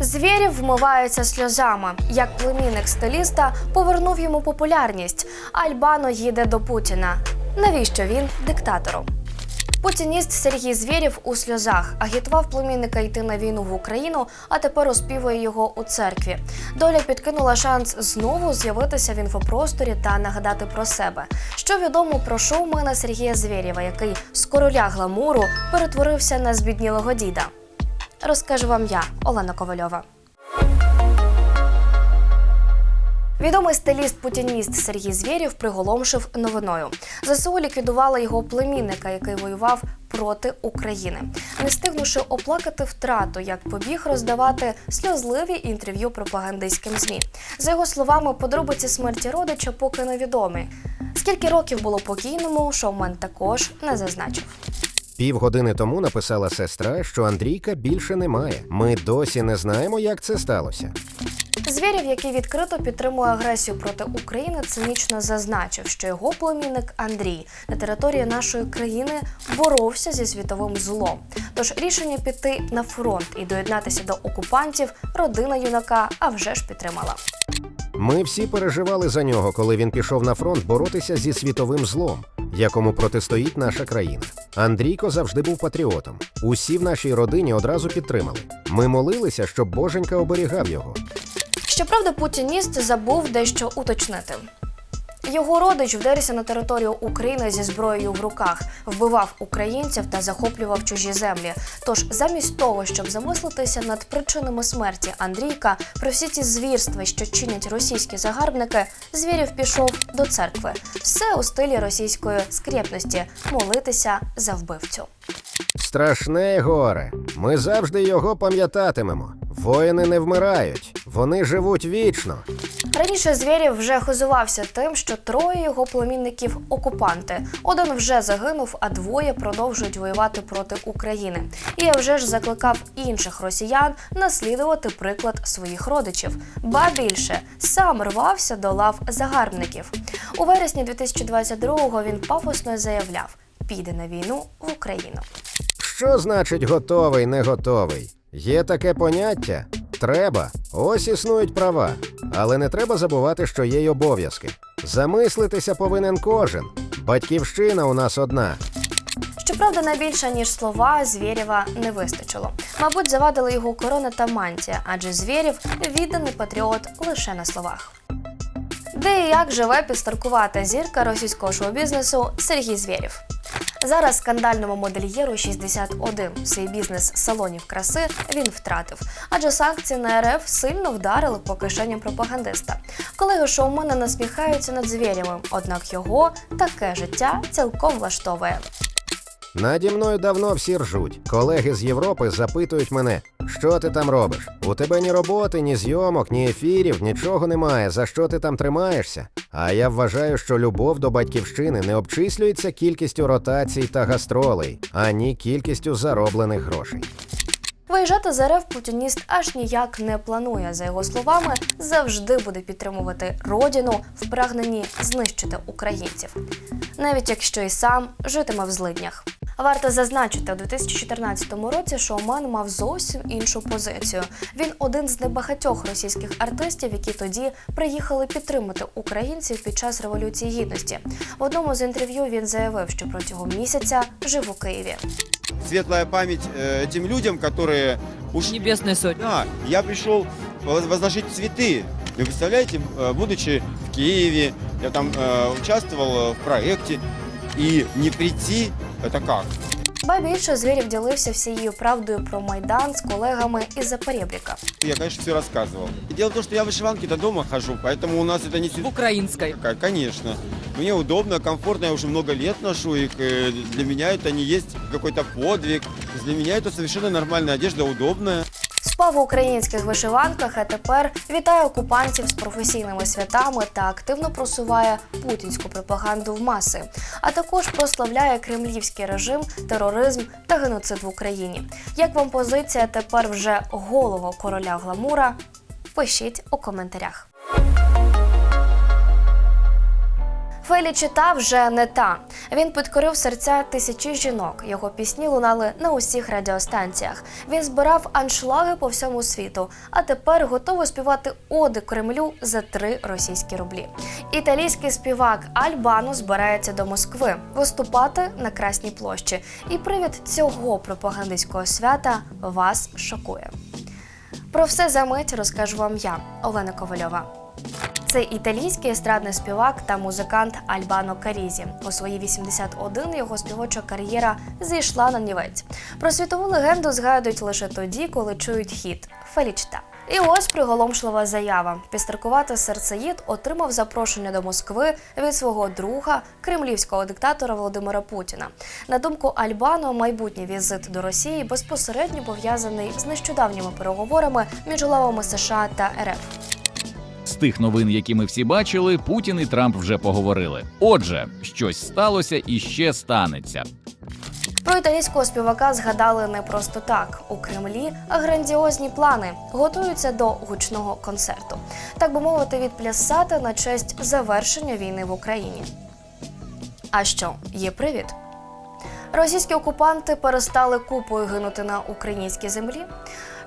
Звєрів вмивається сльозами. Як племінник стиліста повернув йому популярність. Альбано їде до Путіна. Навіщо він диктатором? Путініст Сергій Звєрєв у сльозах агітував племінника йти на війну в Україну, а тепер оспівує його у церкві. Доля підкинула шанс знову з'явитися в інфопросторі та нагадати про себе. Що відомо про шоумена Сергія Звєрєва, який з короля гламуру перетворився на збіднілого діда. Розкажу вам я, Олена Ковальова. Відомий стиліст-путініст Сергій Звєрєв приголомшив новиною. ЗСУ ліквідувала його племінника, який воював проти України, не встигнувши оплакати втрату, як побіг роздавати сльозливі інтерв'ю пропагандистським змі. За його словами, подробиці смерті родича поки невідомі. Скільки років було покійному, шоумен також не зазначив. Півгодини тому написала сестра, що Андрійка більше немає. Ми досі не знаємо, як це сталося. Звєрєв, який відкрито підтримує агресію проти України, цинічно зазначив, що його племінник Андрій на території нашої країни боровся зі світовим злом. Тож рішення піти на фронт і доєднатися до окупантів родина юнака а вже ж підтримала. Ми всі переживали за нього, коли він пішов на фронт боротися зі світовим злом, якому протистоїть наша країна. Андрійко завжди був патріотом. Усі в нашій родині одразу підтримали. Ми молилися, щоб Боженька оберігав його. Щоправда, путініст забув дещо уточнити. Його родич вдерся на територію України зі зброєю в руках, вбивав українців та захоплював чужі землі. Тож, замість того, щоб замислитися над причинами смерті Андрійка, про всі ці звірства, що чинять російські загарбники, звірів пішов до церкви. Все у стилі російської скрєпності молитися за вбивцю. Страшне горе. Ми завжди його пам'ятатимемо. Воїни не вмирають, вони живуть вічно. Раніше Звєрєв вже хизувався тим, що троє його племінників окупанти. Один вже загинув, а двоє продовжують воювати проти України. І я вже ж закликав інших росіян наслідувати приклад своїх родичів. Ба більше сам рвався до лав загарбників. У вересні 2022-го він пафосно заявляв: піде на війну в Україну. Що значить готовий, не готовий? Є таке поняття? Треба. Ось існують права. Але не треба забувати, що є й обов'язки. Замислитися повинен кожен. Батьківщина у нас одна. Щоправда, на більше ніж слова Звєрєва не вистачило. Мабуть, завадили його корона та мантія, адже Звєрєв відданий патріот лише на словах. Де і як живе підстаркувата зірка російського шоу-бізнесу Сергій Звєрєв. Зараз скандальному модельєру 61 свій бізнес салонів краси він втратив, адже санкції на РФ сильно вдарили по кишеням пропагандиста. Колеги шоумена насміхаються над звірями, однак його таке життя цілком влаштовує. Наді мною давно всі ржуть. Колеги з Європи запитують мене, що ти там робиш? У тебе ні роботи, ні зйомок, ні ефірів, нічого немає. За що ти там тримаєшся? А я вважаю, що любов до батьківщини не обчислюється кількістю ротацій та гастролей, ані кількістю зароблених грошей. Виїжджати з РФ путініст аж ніяк не планує. За його словами, завжди буде підтримувати родину в прагненні знищити українців, навіть якщо і сам житиме в злиднях. Варто зазначити, у 2014 році шоумен мав зовсім іншу позицію. Він один з небагатьох російських артистів, які тоді приїхали підтримати українців під час революції гідності. В одному з інтерв'ю він заявив, що протягом місяця жив у Києві. светлая память э, тем людям, которые ушли. Небесной сотни. Да, я пришел воз- возложить цветы. Вы представляете, э, будучи в Киеве, я там э, участвовал э, в проекте, и не прийти, это как? Ба більше звірів ділився всією правдою про майдан з колегами із Запорєбріка. Я, конечно, все рассказывал. И дело в том, что я в вышиванке-то дома хожу, поэтому у нас это не В сюда. украинской. Конечно. Мне удобно, комфортно, я уже много лет ношу их. э, Для меня это не есть какой-то подвиг. Для меня это совершенно нормальная одежда, удобная. Спав у українських вишиванках, а тепер вітає окупантів з професійними святами та активно просуває путінську пропаганду в маси, а також прославляє кремлівський режим, тероризм та геноцид в Україні. Як вам позиція тепер вже голого короля гламура? Пишіть у коментарях. Фелічита вже не та. Він підкорив серця тисячі жінок. Його пісні лунали на усіх радіостанціях. Він збирав аншлаги по всьому світу, а тепер готовий співати оди Кремлю за три російські рублі. Італійський співак Альбано збирається до Москви виступати на Красній площі. І привід цього пропагандистського свята вас шокує. Про все за мить розкажу вам я, Олена Ковальова. Це італійський естрадний співак та музикант Альбано Карізі. У свої 81 його співоча кар'єра зійшла на нівець. Про світову легенду згадують лише тоді, коли чують хіт Фелічта. І ось приголомшлива заява. Підстрахувати серцеїд отримав запрошення до Москви від свого друга, кремлівського диктатора Володимира Путіна. На думку Альбано, майбутній візит до Росії безпосередньо пов'язаний з нещодавніми переговорами між главами США та РФ. Тих новин, які ми всі бачили, Путін і Трамп вже поговорили. Отже, щось сталося і ще станеться. Про італійського співака згадали не просто так. У Кремлі грандіозні плани готуються до гучного концерту, так би мовити, відплясати на честь завершення війни в Україні. А що, є привід? Російські окупанти перестали купою гинути на українській землі.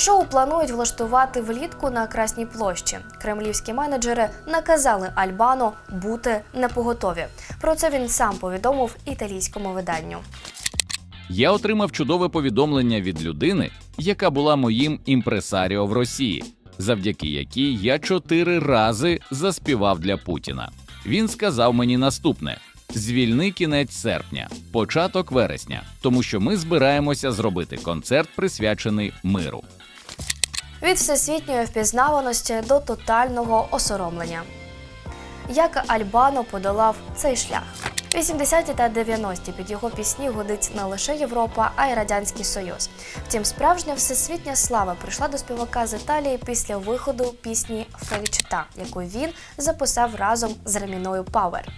Шоу планують влаштувати влітку на Красній площі. Кремлівські менеджери наказали Альбано бути непоготові. Про це він сам повідомив італійському виданню. Я отримав чудове повідомлення від людини, яка була моїм імпресаріо в Росії, завдяки якій я чотири рази заспівав для Путіна. Він сказав мені наступне: звільни кінець серпня, початок вересня, тому що ми збираємося зробити концерт, присвячений миру. Від всесвітньої впізнаваності до тотального осоромлення. Як Альбано подолав цей шлях? 80-ті та 90-ті під його пісні годить не лише Європа, а й Радянський Союз. Втім, справжня всесвітня слава прийшла до співака з Італії після виходу пісні Фелічита, яку він записав разом з Реміною Пауер.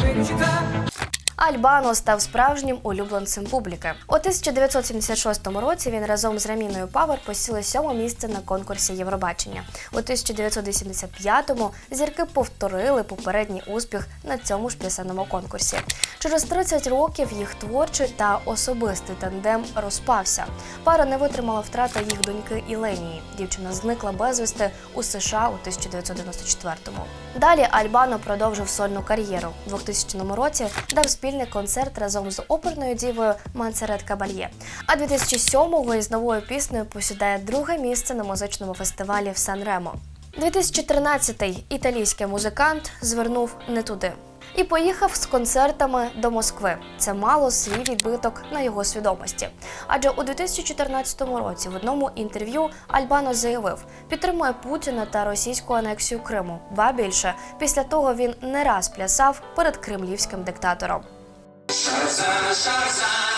Felicità, Альбано став справжнім улюбленцем публіки. У 1976 році він разом з Раміною Павер посіли сьоме місце на конкурсі Євробачення. У 1985-му зірки повторили попередній успіх на цьому ж пісенному конкурсі. Через 30 років їх творчий та особистий тандем розпався. Пара не витримала втрата їх доньки Іленії. Дівчина зникла безвісти у США у 1994-му. Далі Альбано продовжив сольну кар'єру. У 2000 році дав спільний концерт разом з оперною дівою Мансерет Кабальє. А 2007-го із новою піснею посідає друге місце на музичному фестивалі в Сан-Ремо. 2013-й італійський музикант звернув не туди. І поїхав з концертами до Москви. Це мало свій відбиток на його свідомості. Адже у 2014 році в одному інтерв'ю Альбано заявив, підтримує Путіна та російську анексію Криму. Ба більше після того він не раз плясав перед кремлівським диктатором. Шарзан, dà.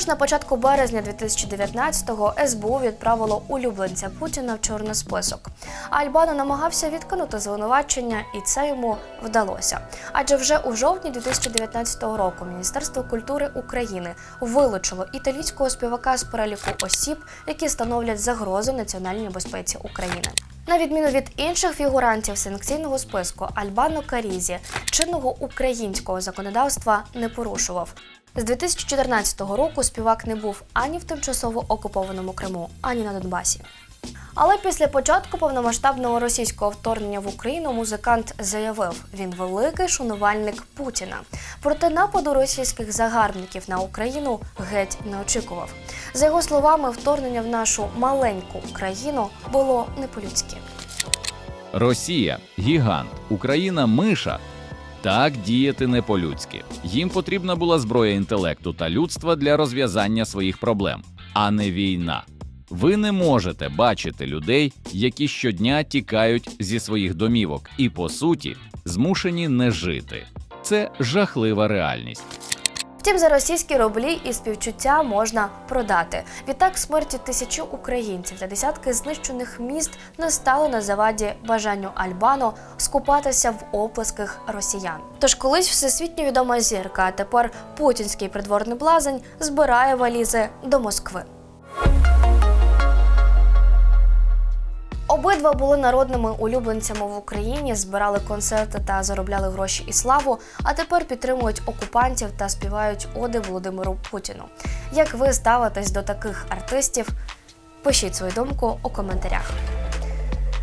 Тож на початку березня 2019-го СБУ відправило улюбленця Путіна в чорний список. Альбано намагався відкинути звинувачення, і це йому вдалося. Адже вже у жовтні 2019 року Міністерство культури України вилучило італійського співака з переліку осіб, які становлять загрозу національній безпеці України. На відміну від інших фігурантів санкційного списку, Альбано Карізі чинного українського законодавства не порушував. З 2014 року співак не був ані в тимчасово окупованому Криму, ані на Донбасі. Але після початку повномасштабного російського вторгнення в Україну музикант заявив, він великий шанувальник Путіна. Проте нападу російських загарбників на Україну геть не очікував. За його словами, вторгнення в нашу маленьку країну було не по-людськи. Росія гігант, Україна миша. Так діяти не по-людськи. Їм потрібна була зброя інтелекту та людства для розв'язання своїх проблем, а не війна. Ви не можете бачити людей, які щодня тікають зі своїх домівок і, по суті, змушені не жити. Це жахлива реальність. Втім, за російські рублі і співчуття можна продати. Відтак смерті тисячі українців та десятки знищених міст не стали на заваді бажанню Альбано скупатися в оплесках росіян. Тож колись всесвітньо відома зірка, а тепер путінський придворний блазень збирає валізи до Москви. Обидва були народними улюбленцями в Україні, збирали концерти та заробляли гроші і славу. А тепер підтримують окупантів та співають оди Володимиру Путіну. Як ви ставитесь до таких артистів? Пишіть свою думку у коментарях.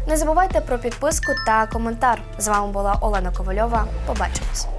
Не забувайте про підписку та коментар. З вами була Олена Ковальова. Побачимось.